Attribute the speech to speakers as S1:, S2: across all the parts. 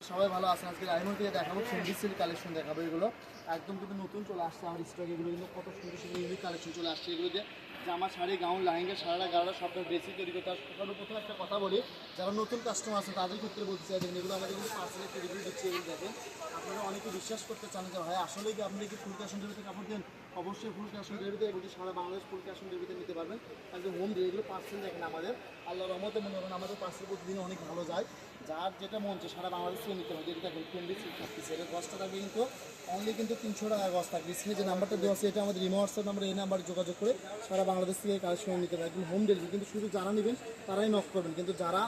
S1: সবাই ভালো আছেন? আজকে রাইমন থেকে দেখাবো ফেন্ডিসের কালেকশন দেখাবো এগুলো। একদম কিন্তু নতুন চলে আসছে আমার স্টক এগুলো কিন্তু কত সুন্দর সুন্দর ইউনিক কালেকশন চলে আসছে এগুলো যে জামা শাড়ি গাউন লাহেঙ্গা সারা গাড়া সব ড্রেসই তৈরি করতে আসছে। সর্বপ্রথম একটা কথা বলি, যারা নতুন কাস্টমার আছে তাদের ক্ষেত্রে বলতে চাই এগুলো আমাদের কিন্তু পার্সেলে তৈরি করে দিচ্ছে, এগুলো দেখেন। আপনারা অনেকে বিশ্বাস করতে চান যে, ভাই আসলে কি আপনি কি ফুল ক্যাশ অন ডেলিভারিতে কাপড় দেন? অবশ্যই ফুল ক্যাশ অন ডেলিভারিতে এগুলো সারা বাংলাদেশ ফুল ক্যাশ অন ডেলিভারিতে নিতে পারবেন। একদম হোম ডেলিভারি পার্সেল দেখেন আমাদের। আল্লাহ রহমতে মনে করেন আমাদের পার্সেল প্রতিদিন অনেক ভালো যায়। যার যেটা মন চায় সারা বাংলাদেশ থেকে নিতে হবে। যেটা দেখেন টোয়েন্টি সিক্স থাকতেছে। এর গছটা থাকবে কিন্তু অনলি কিন্তু তিনশো টাকা গছ থাকবে। স্ক্রিনে যে নাম্বারটা দেওয়া আছে, এটা আমাদের ইমো নাম্বার এই নাম্বারে যোগাযোগ করে সারা বাংলাদেশ থেকে কালেকশন নিতে পারবেন। হোম ডেলিভারি কিন্তু শুধু যারা নেবেন, তারাই নক করবেন। কিন্তু যারা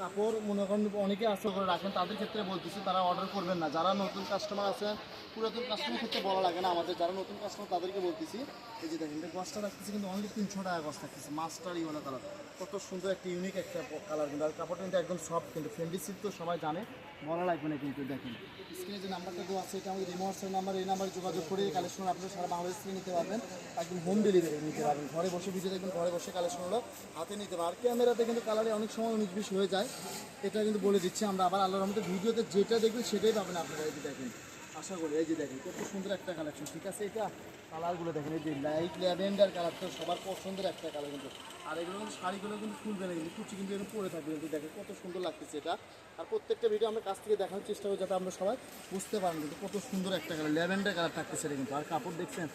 S1: কাপড় মনে করেন অনেকে আশা করে রাখেন, তাদের ক্ষেত্রে বলতেছি, তারা অর্ডার করবেন না। যারা নতুন কাস্টমার আছেন, পুরাতন কাস্টমার ক্ষেত্রে বলা লাগে না। আমাদের যারা নতুন কাস্টমার তাদেরকে বলতেছি, এই যে দেখেন গছটা রাখতেছি কিন্তু অনলি তিনশো টাকা গছ থাকতেছে মাস্টার ইউনো কালার কত সুন্দর একটা ইউনিক একটা কালার কিন্তু, আর কাপড়টা কিন্তু একদম সফট কিন্তু ফ্রেন্ডলি সিট তো সবাই জানে, বলা লাগবে না কিন্তু দেখেন। স্ক্রিনে যে নাম্বারটা দেওয়া আছে, এটা আমাদের রিমোটসের নাম্বার এই নাম্বারে যোগাযোগ করে কালেকশন আপনারা সারা বাংলাদেশ থেকে নিতে পারবেন। একদম হোম ডেলিভারি নিতে পারবেন। ঘরে বসে ভিডিও দেখবেন, ঘরে বসে কালেকশনগুলো হাতে নিতে পারবেন। আর ক্যামেরাতে কিন্তু কালারে অনেক সময় উনিশ বিশ হয়ে যায়। এটা কিন্তু বলে দিচ্ছি, আমরা আবার আল্লাহর রহমতে ভিডিওতে যেটা দেখবেন সেটাই পাবেন আপনারা। এই যে দেখেন, আশা করি, এই যে দেখেন, কত সুন্দর একটা কালেকশন ঠিক আছে? এটা কালারগুলো দেখেন, এই যে লাইট ল্যাভেন্ডার কালার তো সবার পছন্দের একটা কালার কিন্তু। আর এগুলো কিন্তু শাড়িগুলো কিন্তু ফুলবে না, কিন্তু কুচি কিন্তু এরকম পরে থাকবে কিন্তু। দেখেন, কত সুন্দর লাগতেছে এটা। আর প্রত্যেকটা ভিডিও আমরা কাছ থেকে দেখানোর চেষ্টা করি যাতে আমরা সবাই বুঝতে পারেন কিন্তু কত সুন্দর একটা কালার ল্যাভেন্ডার কালার থাকতেছে এটা কিন্তু। আর কাপড় দেখছেন,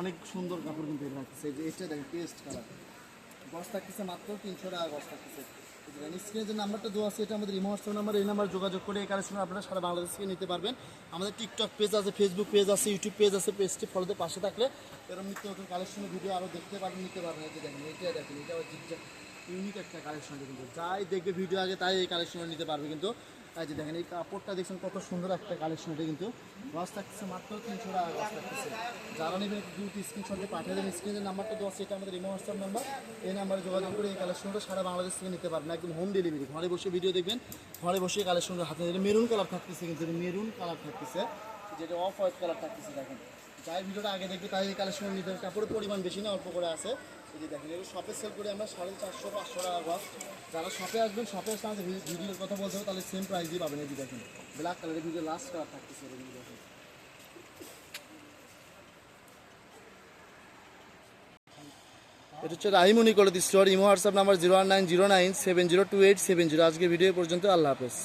S1: অনেক সুন্দর কাপড় কিন্তু এটা থাকতেছে। এই যে এটা দেখেন পেস্ট কালার গছ থাকতেছে মাত্র তিনশো টাকা গছ থাকতেছে। স্ক্রিনে যে নাম্বারটা দেওয়া আছে, এটা আমাদের ইমো হোয়াটসঅ্যাপ নাম্বার এই নাম্বার যোগাযোগ করে এই কালেকশন আপনারা সারা বাংলাদেশ থেকে নিতে পারবেন। আমাদের টিকটক পেজ আছে ফেসবুক পেজ আছে ইউটিউব পেজ আছে পেজটি ফলোতে পাশে থাকলে এরকম নিত্য নতুন কালেকশনের ভিডিও আরও দেখতে পারবেন, নিতে পারবেন। এটা দেখেন এটা দেখেন, এটা হচ্ছে ইউনিক একটা কালেকশন কিন্তু যাই দেখবে ভিডিও আগে, তাই এই কালেকশনটা নিতে পারবে কিন্তু। এই যে দেখেন, এই কাপড়টা দেখছেন কত সুন্দর একটা কালেকশন এটা কিন্তু গছ থাকতেছে মাত্র তিনশো টাকা গছ থাকতেছে। যারা নেবেন দুটি স্ক্রিনশট পাঠিয়ে দেবেন। স্ক্রিনের নাম্বারটা আছে, এটা আমাদের ইমো হোয়াটসঅ্যাপ নাম্বার এই নাম্বারে যোগাযোগ করে এই কালেকশনটা সারা বাংলাদেশ থেকে নিতে পারবেন। একদম হোম ডেলিভারি ঘরে বসে ভিডিও দেখবেন, ঘরে বসে কালেকশনটা হাতে মেরুন কালার থাকতেছে কিন্তু মেরুন কালার থাকতেছে। যেটা অফ হোয়াইট কালার থাকতেছে, দেখেন। যাই ভিডিওটা আগে দেখবে, তাই এই কালেকশন নিতে কাপড়ের পরিমাণ বেশি না, অল্প করে আছে। সাড়ে চারশো পাঁচশো টাকা যারা আসবেন ভিডিওর কথা বলতে হবে, তাহলে সেম প্রাইসই পাবেন এই যে দেখেন। ব্ল্যাক কালারের লাস্ট কালার এটা হচ্ছে করে দিচ্ছি। Imo WhatsApp number zero one nine zero nine seven zero two eight seven zero আজকে ভিডিও পর্যন্ত, আল্লাহ হাফেজ।